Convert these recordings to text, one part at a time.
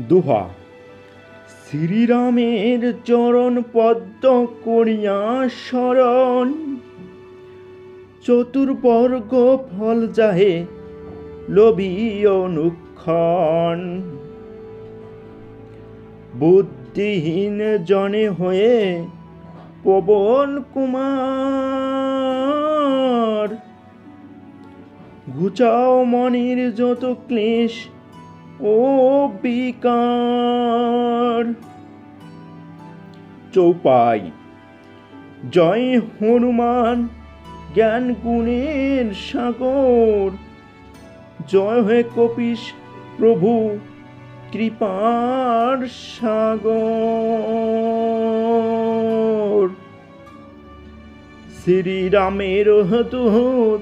দুহা। শ্রীরামের চরণ পদ্ম করিয়া শরণ। চতুর্বর্গ ফল যাহে লোভী অনুক্ষণ। বুদ্ধিহীন জনে হয়ে পবন কুমার। ঘুচাও মনের যত ক্লেশ ও বিকার। চৌপাই, জয় হনুমান, জ্ঞান গুণের সাগর। জয় হয়ে কপিস প্রভু, কৃপার সাগর। শ্রীরামের হতুহত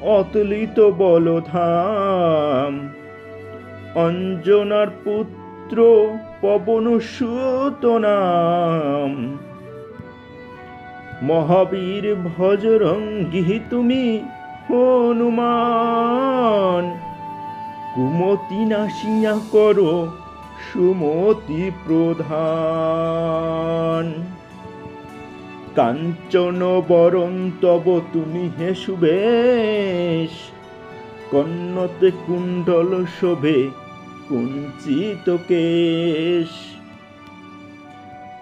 অতুলিত বলধাম। অঞ্জনার পুত্র পবন সুত নাম মহাবীর ভজরঙ্গি তুমি হনুমান। কুমতি নাশিয়া করো সুমতি প্রধান। কাঞ্চন বরণ তব তুমি হে সুবেশ। কন্নতে কুণ্ডল শোভে কুঞ্চিত কেশ।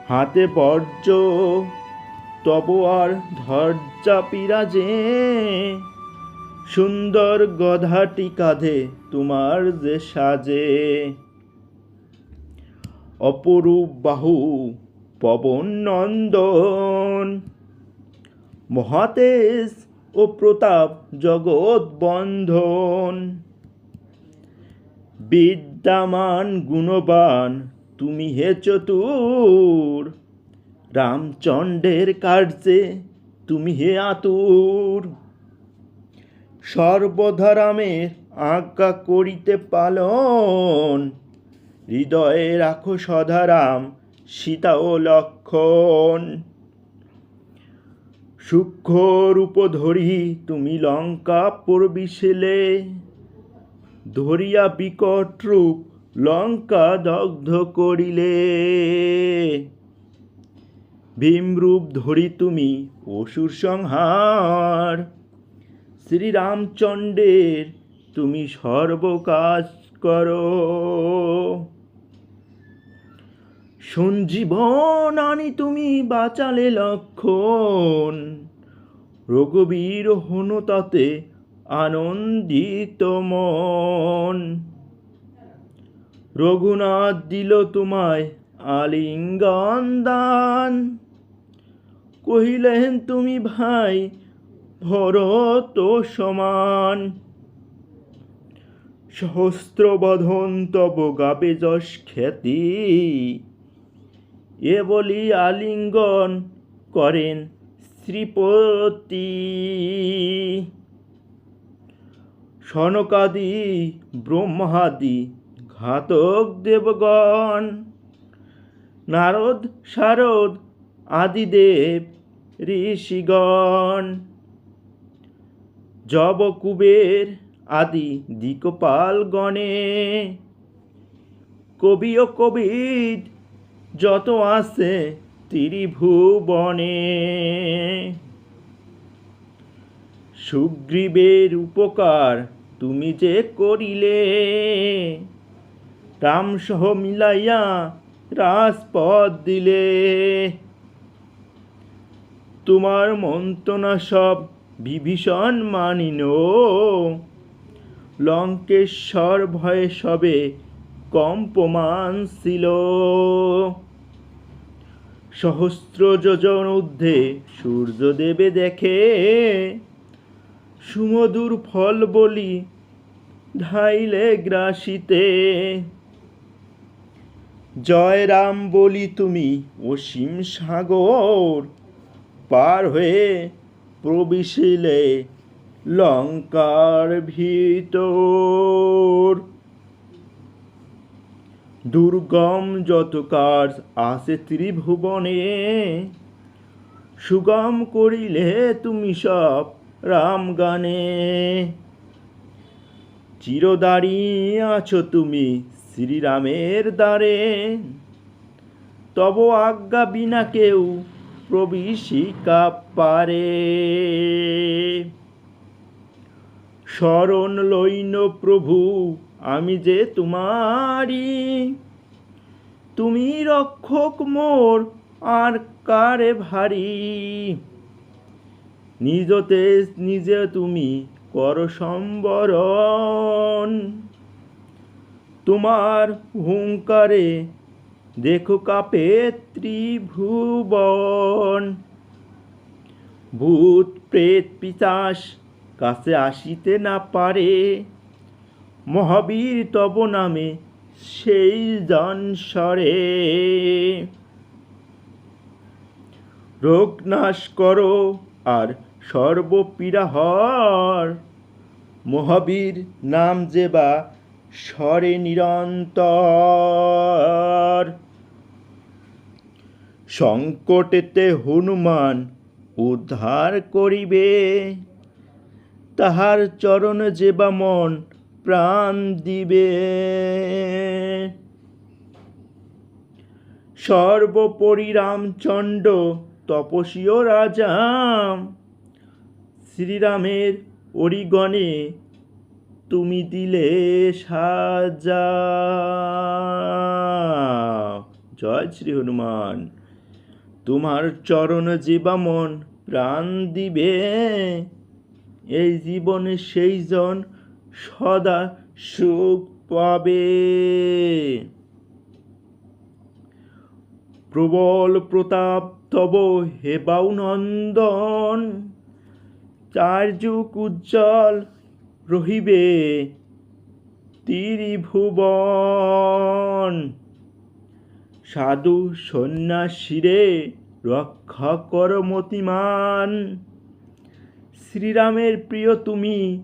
হাতে বর্জ তব আর ধর্জা পিরাজে সুন্দর গধাটি কাঁধে, তোমার যে সাজে। অপরূপ বাহু, পবন নন্দন। মহাতেজ ও প্রতাপ জগৎ বন্ধন। বিদ্যামান গুণবান, তুমি হে চতুর। রামচন্দ্রের কার্যে তুমি হে আতুর। সর্বধা রামের আজ্ঞা করিতে পালন। হৃদয়ে রাখো সধারাম সীতা ও লক্ষণ। সূক্ষ্ম রূপ ধরি তুমি লঙ্কা পড়বিশেলে ধরিয়া বিকট রূপ লঙ্কা দগ্ধ করিলে। ভীমরূপ ধরি তুমি অসুর সংহার। শ্রীরামচন্দ্রের তুমি সর্বকাজ করো। সঞ্জীবন আনি তুমি বাঁচালে লক্ষণ। রঘুবীর হনু তাতে আনন্দিত মন। রঘুনাথ দিল তোমায় আলিঙ্গন দান। কহিলেন, তুমি ভাই, ভরত সমান। সহস্র বধন তব গাবে যশ খ্যাতি। এ বলি আলিঙ্গন করেন শ্রীপতি। সনকাদি ব্রহ্মাদি ঘাতক দেবগণ। নারদ, শারদ, আদিদেব, ঋষিগণ। জব কুবের আদি দিকপাল গণে কবি ও কবিদ যত আছে ত্রিভুবনে। সুগ্রীবের উপকার তুমি যে করিলে? রামসহ মিলাইয়া রাজপথ দিলে। তোমার মন্ত্রণা সব বিভীষণ মানিন লঙ্কেশ্বর ভয়ে সবে কম্পমান ছিল। সহস্র যোজন ঊর্ধ্বে সূর্যদেবে দেখে সুমধুর ফল বলি ধাইলে গ্রাসিতে। জয় রাম বলি তুমি, অসীম সাগর, পার হয়ে প্রবেশিলে লঙ্কার ভিতর। দুর্গম যত কাজ আসে ত্রিভুবনে, সুগম করিলে তুমি সব রাম গানে। চিরদাঁড়িয়ে আছো তুমি শ্রীরামের দ্বারে। তব আজ্ঞা বিনা কেউ প্রবিশিকা পারে। শরণ লইন প্রভু, আমি যে তোমারি তুমি রক্ষক মোর আর কারে ভারী? নিজতে নিজে তুমি কর সম্বরণ। তোমার হুঙ্কারে দেখো কাপে ত্রিভুবন। ভূত, প্রেত, পিতাস কাছে আসিতে না পারে। মহাবীর তব নামে সেই জন সরে। রোগ নাশ করো আর সর্বপীড়াহর। মহাবীর নাম যে বা স্বরে নিরন্তর। সংকটেতে হনুমান উদ্ধার করিবে। তাহার চরণ যে বা মন প্রাণ দিবে। সর্বোপরি রামচন্দ্র তপস্বীয় রাজা শ্রীরামের অরিগণে তুমি দিলে সাজা। জয় শ্রী হনুমান তোমার চরণ জীবামন প্রাণ দিবে। এই জীবনে সেই জন সদা সুখ পাবে। প্রবল প্রতাপ তব হেবাউ নন্দন। চার যুগ উজ্জ্বল রহিবে ত্রিভুবন। সাধু সন্ন্যাসীরে রক্ষা কর মতিমান। শ্রীরামের প্রিয় তুমি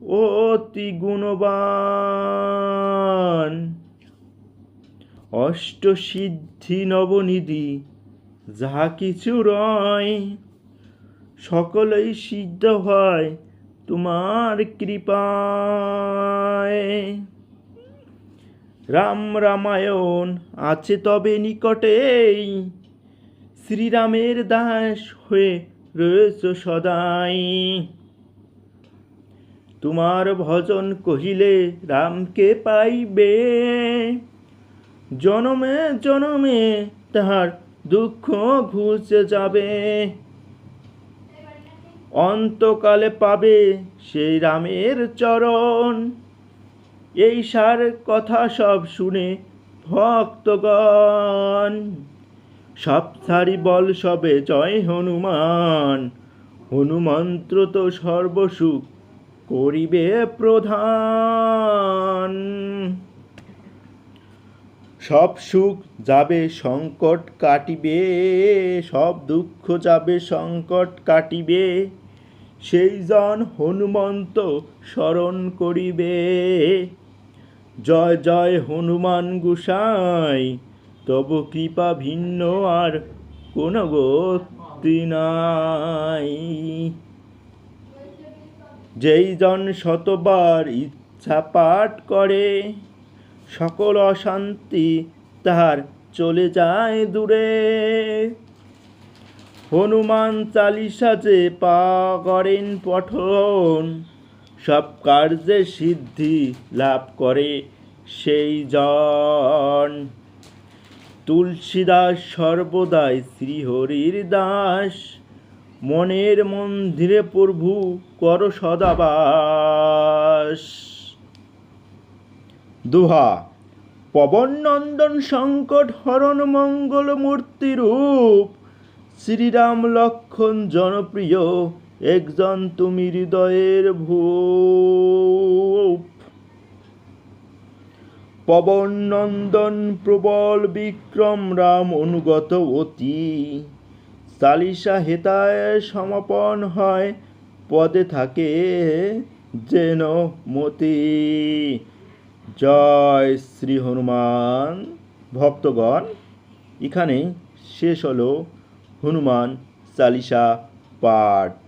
অতি গুণবান। অষ্টসিদ্ধি নবনিধি, যাহা কিছু রয় সকলেই সিদ্ধ হয় তোমার কৃপায়। রাম রামায়ণ আছে তবে নিকটেই। শ্রীরামের দাস হয়ে রয়েছ সদাই। তোমার ভজন কহিলে রামকে পাইবে। জনমে জনমে তাহার দুঃখ ঘুচে যাবে। অন্তকালে পাবে সেই রামের চরণ। এই সার কথা সব শুনে ভক্তগণ, সব সারি বল সবে জয় হনুমান। হনুমন্ত্র তো সর্বসুখ করিবে প্রধান। সব সুখ যাবে, সংকট কাটিবে, সব দুঃখ যাবে, সংকট কাটিবে। সেই জন হনুমন্ত স্মরণ করিবে। জয় জয় হনুমান গুসাই, তব কৃপা ভিন্ন আর কোন গতি নাই। যেই জন শতবার ইচ্ছা পাঠ করে, সকল অশান্তি তাহার চলে যায় দূরে। হনুমান চালিসা যে পা করেন পঠন, সব কার্যে সিদ্ধি লাভ করে সেই জন। তুলসীদাস সর্বদাই শ্রীহরির দাস, মনের মন্দিরে প্রভু কর সদাবাস। দুহা পবন নন্দন সংকট হরণ মঙ্গল মূর্তি রূপ শ্রীরাম লক্ষণ জনপ্রিয়, একজন তুমি হৃদয়ের ভূপ। পবন নন্দন প্রবল বিক্রম রাম অনুগত অতি। চালিসা হেতায় সমাপন হয়, পদে থাকে যেন মতি। জয় শ্রী হনুমান। ভক্তগণ, এখানেই শেষ হলো হনুমান চালিসা পাঠ।